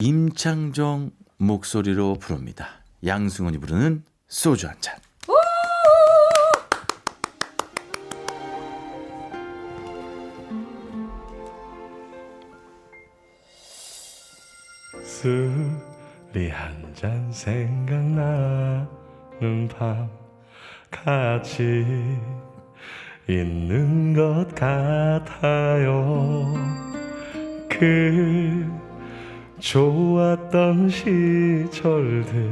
임창정 목소리로 부릅니다. 양승원이 부르는 소주 한 잔. 술이 한 잔 생각나는 밤 같이 있는 것 같아요 그 좋았던 시절들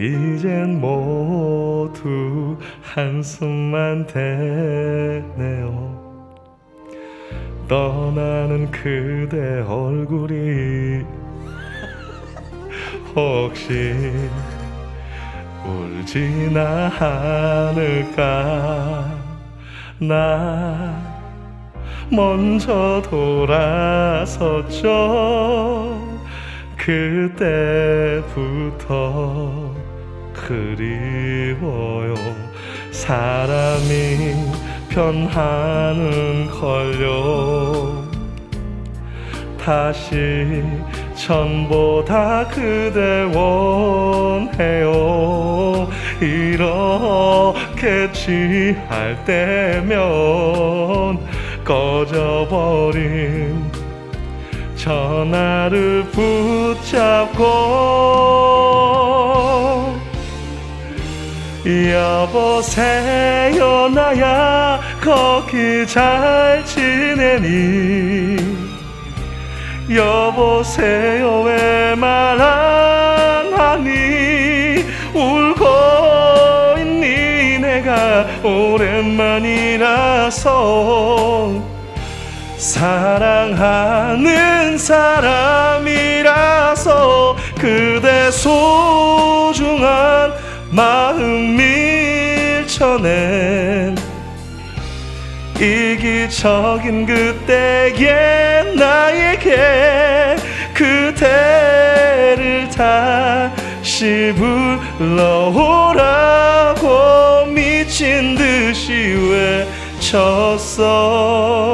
이젠 모두 한숨만 대네요. 떠나는 그대 얼굴이 혹시 울지나 않을까? 나 먼저 돌아섰죠 그때부터 그리워요. 사람이 변하는 걸요. 다시 전보다 그대 원해요. 이렇게 취할 때면 꺼져버린 전화를 붙잡고 여보세요 나야 거기 잘 지내니? 여보세요 왜 말 안 하니? 울고 있니? 내가 오랜만이라서 사랑하는 사람이라서 그대 소중한 마음 밀쳐낸 이기적인 그때의 나에게 그대를 다시 불러오라고 미친 듯이 외쳤어